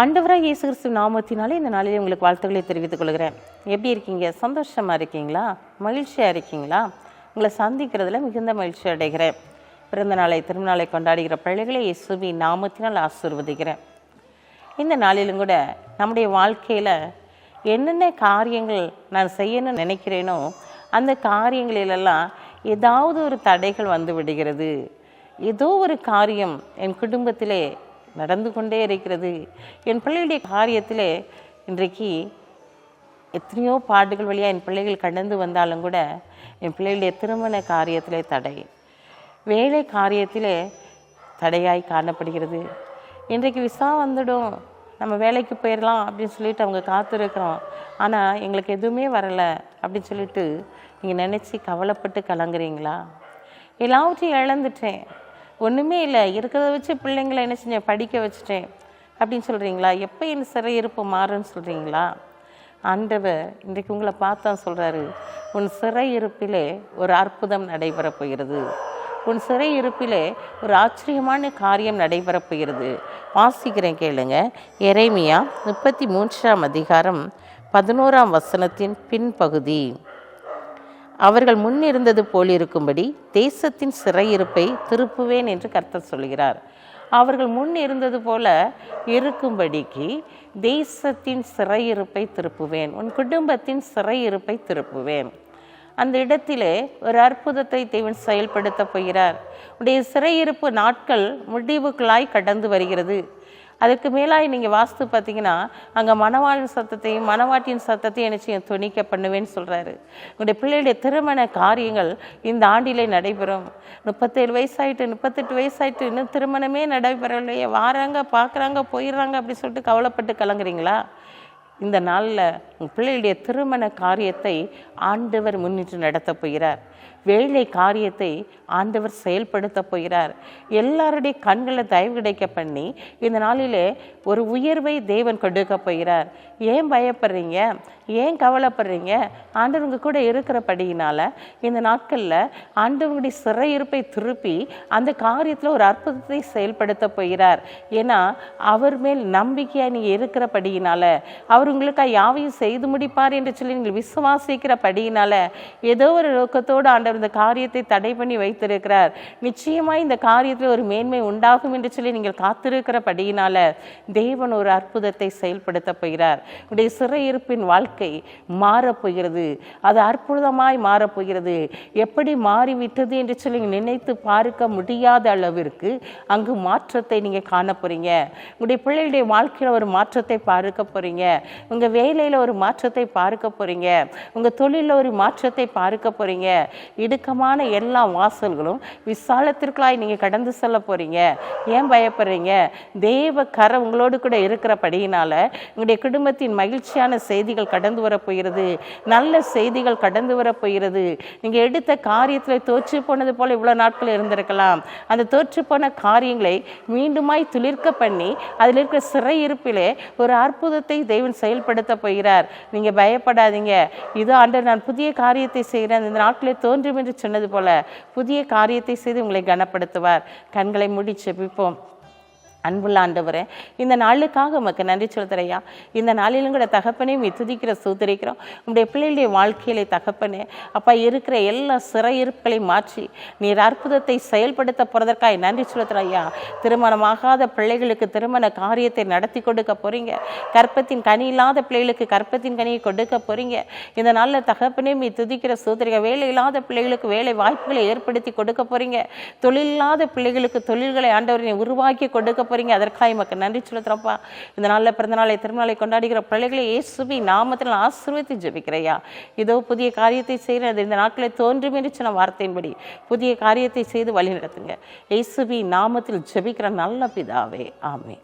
ஆண்டவராக இயேசு கிறிஸ்து நாமத்தினாலே இந்த நாளில் உங்களுக்கு வாழ்த்துக்களை தெரிவித்துக் கொள்கிறேன். எப்படி இருக்கீங்க? சந்தோஷமாக இருக்கீங்களா? மகிழ்ச்சியாக இருக்கீங்களா? உங்களை சந்திக்கிறதுல மிகுந்த மகிழ்ச்சி அடைகிறேன். பிறந்த நாளை திருநாளை கொண்டாடுகிற பிள்ளைகளை இயேசுவி நாமத்தினால் ஆசீர்வதிக்கிறேன். இந்த நாளிலும் கூட நம்முடைய வாழ்க்கையில் என்னென்ன காரியங்கள் நான் செய்யணும்னு நினைக்கிறேனோ அந்த காரியங்களிலெல்லாம் ஏதாவது ஒரு தடைகள் வந்து விடுகிறது. ஏதோ ஒரு காரியம் என் குடும்பத்திலே நடந்து கொண்டே இருக்கிறது. என் பிள்ளைகளுடைய காரியத்தில் இன்றைக்கு எத்தனையோ பாடுகள் வழியாக என் பிள்ளைகள் கடந்து வந்தாலும் கூட என் பிள்ளைகளுடைய திருமண காரியத்திலே தடை. வேலை காரியத்திலே தடையாய் காணப்படுகிறது. இன்றைக்கு விசா வந்துடும். நம்ம வேலைக்கு போயிடலாம் அப்படின்னு சொல்லிட்டு அவங்க காத்திருக்கிறோம். ஆனால் எங்களுக்கு எதுவுமே வரலை அப்படின்னு சொல்லிட்டு நீங்கள் நினச்சி கவலைப்பட்டு கலங்குறீங்களா? எல்லாவற்றையும் இழந்துட்டேன். ஒன்றுமே இல்லை. இருக்கிறத வச்சு பிள்ளைங்களை என்ன செஞ்சேன்? படிக்க வச்சுட்டேன். அப்படின்னு சொல்கிறீங்களா எப்போ என் சிறையிருப்பு மாறுன்னு சொல்கிறீங்களா ஆண்டவர் இன்றைக்கு உங்களை பார்த்தா சொல்கிறாரு உன் சிறை இருப்பிலே ஒரு அற்புதம் நடைபெறப் போகிறது. உன் சிறை இருப்பிலே ஒரு ஆச்சரியமான காரியம் நடைபெறப் போகிறது. வாசிக்கிறேன் கேளுங்க. எரேமியா முப்பத்தி மூன்றாம் அதிகாரம் பதினோராம் வசனத்தின் பின்பகுதி. அவர்கள் முன்னிருந்தது போலிருக்கும்படி போல் இருக்கும்படி தேசத்தின் சிறையிருப்பை திருப்புவேன் என்று கர்த்தர் சொல்கிறார். அவர்கள் முன் இருந்தது போல இருக்கும்படிக்கு தேசத்தின் சிறையிருப்பை திருப்புவேன். உன் குடும்பத்தின் சிறையிருப்பை திருப்புவேன். அந்த இடத்திலே ஒரு அற்புதத்தை தேவன் செயல்படுத்த போகிறார். உடைய சிறையிருப்பு நாட்கள் முடிவுகளாய் கடந்து வருகிறது. அதுக்கு மேலாய் நீங்கள் வாஸ்து பார்த்தீங்கன்னா அங்கே மணவாளின் சத்தத்தையும் மணவாட்டியின் சத்தத்தையும் என்ன துணிக்க பண்ணுவேன்னு சொல்கிறாரு உங்களுடைய பிள்ளையுடைய திருமண காரியங்கள் இந்த ஆண்டிலே நடைபெறும். முப்பத்தேழு வயசாயிட்டு முப்பத்தெட்டு வயசாயிட்டு இன்னும் திருமணமே நடைபெறலையே வாராங்க பார்க்குறாங்க போயிடுறாங்க அப்படி சொல்லிட்டு கவலைப்பட்டு கலங்குறீங்களா? இந்த நாளில் உங்கள் பிள்ளையுடைய திருமண காரியத்தை ஆண்டவர் முன்னிட்டு நடத்தப் போகிறார். வேலை காரியத்தை ஆண்டவர் செயல்படுத்த போகிறார். எல்லாருடைய கண்களை தயவு கிடைக்க பண்ணி இந்த நாளிலே ஒரு உயர்வை தேவன் கொடுக்க போகிறார். ஏன் பயப்படுறீங்க? ஏன் கவலைப்படுறீங்க? ஆண்டவங்க கூட இருக்கிறபடியினால இந்த நாட்களில் ஆண்டவங்களுடைய சிறையிருப்பை திருப்பி அந்த காரியத்தில் ஒரு அற்புதத்தை செயல்படுத்த போகிறார். ஏன்னா அவர் மேல் நம்பிக்கையாக நீங்கள் இருக்கிறபடியினால அவர் உங்களுக்காக யாவையும் செய்து முடிப்பார் என்று சொல்லி நீங்கள் விசுவாசிக்கிறபடியினால ஏதோ ஒரு நோக்கத்தோடு ஆண்டவர் இந்த காரியத்தை தடை பண்ணி வைத்திருக்கிறார். நிச்சயமாய் இந்த காரியத்தில் ஒரு மேன்மை உண்டாகும் என்று சொல்லி நீங்கள் காத்திருக்கிறபடியினால தேவன் ஒரு அற்புதத்தை செயல்படுத்த போகிறார். உடைய சிறையிருப்பின் வாழ்க்கை மாறப்போகிறது அது அற்புதமாய் மாறப்போகிறது எப்படி மாறிவிட்டது என்று சொல்லி நினைத்து பார்க்க முடியாத அளவிற்கு அங்கு மாற்றத்தை நீங்கள் காண போறீங்க. உங்களுடைய பிள்ளைகளுடைய வாழ்க்கையில் ஒரு மாற்றத்தை பார்க்க போறீங்க. உங்கள் வேலையில் ஒரு மாற்றத்தை பார்க்க போறீங்க. உங்கள் தொழிலில் ஒரு மாற்றத்தை பார்க்க போறீங்க. இடுக்கமான எல்லா வாசல்களும் விசாலத்திற்குள்ளாய் நீங்கள் கடந்து செல்ல போறீங்க. ஏன் பயப்படுறீங்க? தேவ கரை உங்களோடு கூட இருக்கிறபடியினால உங்களுடைய குடும்பத்தின் மகிழ்ச்சியான செய்திகள் கடந்து வரப்போகிறது நல்ல செய்திகள் கடந்து வரப்போகிறது நீங்கள் எடுத்த காரியத்தில் தோற்று போனது போல இவ்வளோ நாட்கள் இருந்திருக்கலாம். அந்த தோற்று போன காரியங்களை மீண்டுமாய் துளிர்க்க பண்ணி அதில் இருக்கிற சிறையிருப்பிலே ஒரு அற்புதத்தை தெய்வன் செயல்படுத்த போகிறார். நீங்கள் பயப்படாதீங்க. இதோ ஆண்டு நான் புதிய காரியத்தை செய்கிறேன். இந்த நாட்களே தோன்றும் என்று சொன்னது போல புதிய காரியத்தை செய்து உங்களை கனப்படுத்துவார். கண்களை முடிச்சு செபிப்போம் அன்புள்ள ஆண்டவரே இந்த நாளுக்காக உமக்கு நன்றி சொல்கிறையா இந்த நாளிலும் கூட தகப்பனையும் துதிக்கிற சூத்திரிக்கிறோம் உங்களுடைய பிள்ளைகளுடைய வாழ்க்கையிலே தகப்பனே அப்பா இருக்கிற எல்லா சிறையிருப்புகளையும் மாற்றி நீர் அற்புதத்தை செயல்படுத்த போகிறதற்காக நன்றி சொல்கிறையா திருமணமாகாத பிள்ளைகளுக்கு திருமண காரியத்தை நடத்தி கொடுக்க போகிறீங்க கற்பத்தின் கனி இல்லாத பிள்ளைகளுக்கு கற்பத்தின் கனியை கொடுக்க போகிறீங்க இந்த நாளில் தகப்பனையும் நீ துதிக்கிற சூத்திரிக்க வேலை இல்லாத பிள்ளைகளுக்கு வேலை வாய்ப்புகளை ஏற்படுத்தி கொடுக்க போகிறீங்க தொழில் இல்லாத பிள்ளைகளுக்கு தொழில்களை ஆண்டவர் உருவாக்கி கொடுக்க போகிறீங்க அதற்காக மக்கள் நன்றி சொல்லுறப்பா இந்த நாளில் பிறந்த நாளை திருநாளை கொண்டாடுகிற பிள்ளைகளை ஏசுபி நாமத்தில் நான் ஆசீர்வதித்து ஜெபிக்கிறையா. ஏதோ புதிய காரியத்தை செய்கிறேன் அது இந்த நாட்களை தோன்றும் என்று சொன்ன வார்த்தையின்படி புதிய காரியத்தை செய்து வழி நடத்துங்க ஏசுபி நாமத்தில் ஜெபிக்கிற நல்ல பிதாவே ஆமே